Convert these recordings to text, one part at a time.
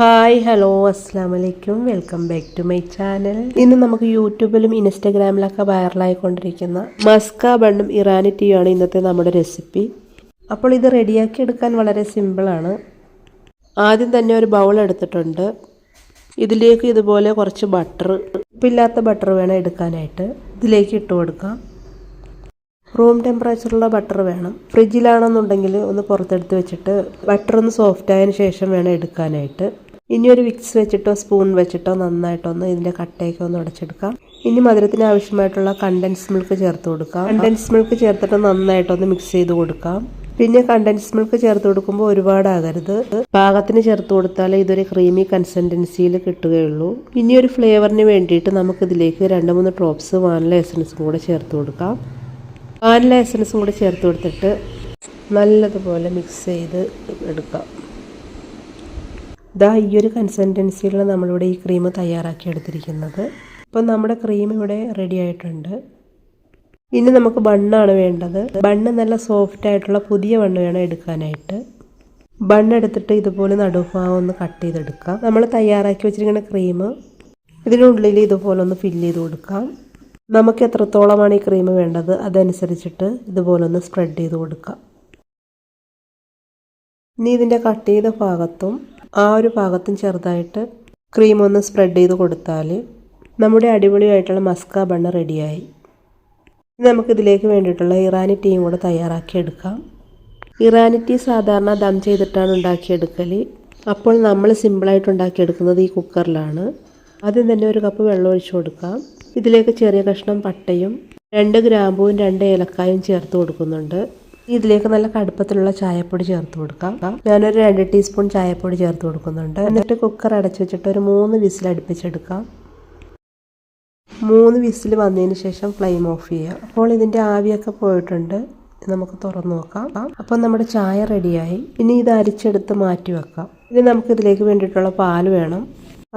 Hi hello അസ്സാം വലൈക്കും welcome back to my channel. ഇന്ന് നമുക്ക് യൂട്യൂബിലും ഇൻസ്റ്റഗ്രാമിലൊക്കെ വൈറലായിക്കൊണ്ടിരിക്കുന്ന മസ്ക ബണ്ണും ഇറാനി ടീയാണ് ഇന്നത്തെ നമ്മുടെ റെസിപ്പി. അപ്പോൾ ഇത് റെഡിയാക്കി എടുക്കാൻ വളരെ സിമ്പിളാണ്. ആദ്യം തന്നെ ഒരു ബൗൾ എടുത്തിട്ടുണ്ട്. ഇതിലേക്ക് ഇതുപോലെ കുറച്ച് ബട്ടർ ഉപ്പില്ലാത്ത ബട്ടർ വേണം എടുക്കാനായിട്ട്. ഇതിലേക്ക് ഇട്ട് കൊടുക്കാം. റൂം ടെമ്പറേച്ചറുള്ള ബട്ടർ വേണം. ഫ്രിഡ്ജിലാണെന്നുണ്ടെങ്കിൽ ഒന്ന് പുറത്തെടുത്ത് വെച്ചിട്ട് ബട്ടർ ഒന്ന് സോഫ്റ്റ് ആയതിനു ശേഷം വേണം എടുക്കാനായിട്ട്. ഇനി ഒരു വിക്സ് വെച്ചിട്ടോ സ്പൂൺ വെച്ചിട്ടോ നന്നായിട്ടൊന്ന് ഇതിന്റെ കട്ടയൊക്കെ ഒന്ന് ഉടച്ചെടുക്കാം. ഇനി മധുരത്തിന് ആവശ്യമായിട്ടുള്ള കണ്ടൻസ് മിൽക്ക് ചേർത്ത് കൊടുക്കാം. കണ്ടൻസ് മിൽക്ക് ചേർത്തിട്ട് നന്നായിട്ടൊന്ന് മിക്സ് ചെയ്ത് കൊടുക്കാം. പിന്നെ കണ്ടൻസ് മിൽക്ക് ചേർത്ത് കൊടുക്കുമ്പോൾ ഒരുപാടാകരുത്. പാകത്തിന് ചേർത്ത് കൊടുത്താലേ ഇതൊരു ക്രീമി കൺസിസ്റ്റൻസിയിൽ കിട്ടുകയുള്ളൂ. ഇനി ഒരു ഫ്ലേവറിന് വേണ്ടിയിട്ട് നമുക്കിതിലേക്ക് രണ്ട് മൂന്ന് ഡ്രോപ്സ് വാനില എസൻസും കൂടെ ചേർത്ത് കൊടുക്കാം. വാനില എസൻസും കൂടെ ചേർത്ത് കൊടുത്തിട്ട് നല്ലതുപോലെ മിക്സ് ചെയ്ത് എടുക്കാം. ഇതാ ഈ ഒരു കൺസിസ്റ്റൻസിയിലാണ് നമ്മളിവിടെ ഈ ക്രീം തയ്യാറാക്കി എടുത്തിരിക്കുന്നത്. ഇപ്പം നമ്മുടെ ക്രീം ഇവിടെ റെഡി ആയിട്ടുണ്ട്. ഇനി നമുക്ക് ബണ്ണാണ് വേണ്ടത്. ബണ്ണ് നല്ല സോഫ്റ്റ് ആയിട്ടുള്ള പുതിയ ബണ്ണ് വേണം എടുക്കാനായിട്ട്. ബണ്ണ് എടുത്തിട്ട് ഇതുപോലെ നടുഭാഗം ഒന്ന് കട്ട് ചെയ്തെടുക്കാം. നമ്മൾ തയ്യാറാക്കി വെച്ചിരിക്കുന്ന ക്രീം ഇതിനുള്ളിൽ ഇതുപോലെ ഒന്ന് ഫില്ല് ചെയ്ത് കൊടുക്കാം. നമുക്ക് എത്രത്തോളമാണ് ഈ ക്രീം വേണ്ടത് അതനുസരിച്ചിട്ട് ഇതുപോലെ ഒന്ന് സ്പ്രെഡ് ചെയ്ത് കൊടുക്കാം. ഇനി ഇതിന്റെ കട്ട് ചെയ്ത ഭാഗത്തും ആ ഒരു ഭാഗത്തും ചെറുതായിട്ട് ക്രീം ഒന്ന് സ്പ്രെഡ് ചെയ്ത് കൊടുത്താൽ നമ്മുടെ അടിപൊളിയായിട്ടുള്ള മസ്ക ബണ്ണ് റെഡിയായി നമുക്കിതിലേക്ക് വേണ്ടിയിട്ടുള്ള ഇറാനി ടീയും കൂടെ തയ്യാറാക്കിയെടുക്കാം ഇറാനി ടീ സാധാരണ ദം ചെയ്തിട്ടാണ് ഉണ്ടാക്കിയെടുക്കൽ അപ്പോൾ നമ്മൾ സിമ്പിളായിട്ട് ഉണ്ടാക്കിയെടുക്കുന്നത് ഈ കുക്കറിലാണ് ആദ്യം തന്നെ ഒരു കപ്പ് വെള്ളം ഒഴിച്ചു കൊടുക്കാം. ഇതിലേക്ക് ചെറിയ കഷ്ണം പട്ടയും രണ്ട് ഗ്രാമ്പുവും രണ്ട് ഏലക്കായും ചേർത്ത് കൊടുക്കുന്നുണ്ട്. ഇതിലേക്ക് നല്ല കടുപ്പത്തിലുള്ള ചായപ്പൊടി ചേർത്ത് കൊടുക്കാം. ഞാനൊരു രണ്ട് ടീസ്പൂൺ ചായപ്പൊടി ചേർത്ത് കൊടുക്കുന്നുണ്ട്. എന്നിട്ട് കുക്കർ അടച്ചു വെച്ചിട്ട് ഒരു മൂന്ന് വിസിൽ അടുപ്പിച്ചെടുക്കാം. മൂന്ന് വിസിൽ വന്നതിന് ശേഷം ഫ്ലെയിം ഓഫ് ചെയ്യുക. അപ്പോൾ ഇതിന്റെ ആവിയൊക്കെ പോയിട്ടുണ്ട്. നമുക്ക് തുറന്നു നോക്കാം. അപ്പം നമ്മുടെ ചായ റെഡിയായി. ഇനി ഇത് അരിച്ചെടുത്ത് മാറ്റി വെക്കാം. ഇനി നമുക്ക് ഇതിലേക്ക് വേണ്ടിയിട്ടുള്ള പാൽ വേണം.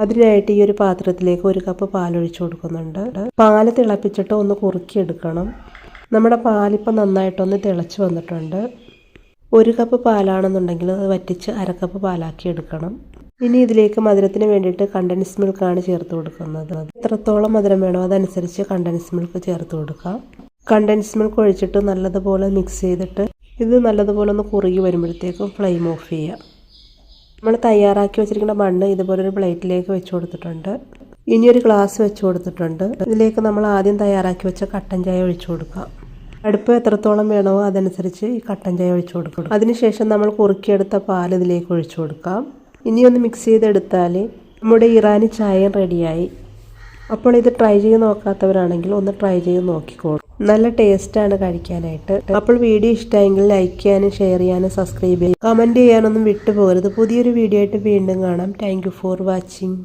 അതിനായിട്ട് ഈ ഒരു പാത്രത്തിലേക്ക് ഒരു കപ്പ് പാൽ ഒഴിച്ചു കൊടുക്കുന്നുണ്ട്. പാൽ തിളപ്പിച്ചിട്ട് ഒന്ന് കുറുക്കിയെടുക്കണം. നമ്മുടെ പാലിപ്പം നന്നായിട്ടൊന്ന് തിളച്ച് വന്നിട്ടുണ്ട്. ഒരു കപ്പ് പാലാണെന്നുണ്ടെങ്കിൽ അത് വറ്റിച്ച് അരക്കപ്പ് പാലാക്കി എടുക്കണം. ഇനി ഇതിലേക്ക് മധുരത്തിന് വേണ്ടിയിട്ട് കണ്ടൻസ് മിൽക്കാണ് ചേർത്ത് കൊടുക്കുന്നത്. എത്രത്തോളം മധുരം വേണോ അതനുസരിച്ച് കണ്ടൻസ് മിൽക്ക് ചേർത്ത് കൊടുക്കാം. കണ്ടൻസ് മിൽക്ക് ഒഴിച്ചിട്ട് നല്ലതുപോലെ മിക്സ് ചെയ്തിട്ട് ഇത് നല്ലതുപോലെ ഒന്ന് കുറുകി വരുമ്പോഴത്തേക്കും ഫ്ലെയിം ഓഫ് ചെയ്യുക നമ്മൾ തയ്യാറാക്കി വെച്ചിരിക്കുന്ന മണ്ണ് ഇതുപോലെ ഒരു പ്ലേറ്റിലേക്ക് വെച്ച് കൊടുത്തിട്ടുണ്ട്. ഇനിയൊരു ഗ്ലാസ് വെച്ച് കൊടുത്തിട്ടുണ്ട്. ഇതിലേക്ക് നമ്മൾ ആദ്യം തയ്യാറാക്കി വെച്ച കട്ടൻ ചായ ഒഴിച്ചു കൊടുക്കാം. അടുപ്പ് എത്രത്തോളം വേണോ അതനുസരിച്ച് ഈ കട്ടൻ ചായ ഒഴിച്ചു കൊടുക്കണം. അതിനുശേഷം നമ്മൾ കുറുക്കിയെടുത്ത പാൽ ഇതിലേക്ക് ഒഴിച്ചു കൊടുക്കാം. ഇനിയൊന്ന് മിക്സ് ചെയ്തെടുത്താൽ നമ്മുടെ ഇറാനി ചായയും റെഡിയായി അപ്പോൾ ഇത് ട്രൈ ചെയ്ത് നോക്കാത്തവരാണെങ്കിൽ ഒന്ന് ട്രൈ ചെയ്ത് നോക്കിക്കോളൂ. നല്ല ടേസ്റ്റാണ് കഴിക്കാനായിട്ട്. അപ്പോൾ വീഡിയോ ഇഷ്ടമായെങ്കിൽ ലൈക്ക് ചെയ്യാനും ഷെയർ ചെയ്യാനും സബ്സ്ക്രൈബ് ചെയ്യാനും കമന്റ് ചെയ്യാനൊന്നും വിട്ടുപോകരുത്. പുതിയൊരു വീഡിയോ ആയിട്ട് വീണ്ടും കാണാം. Thank for watching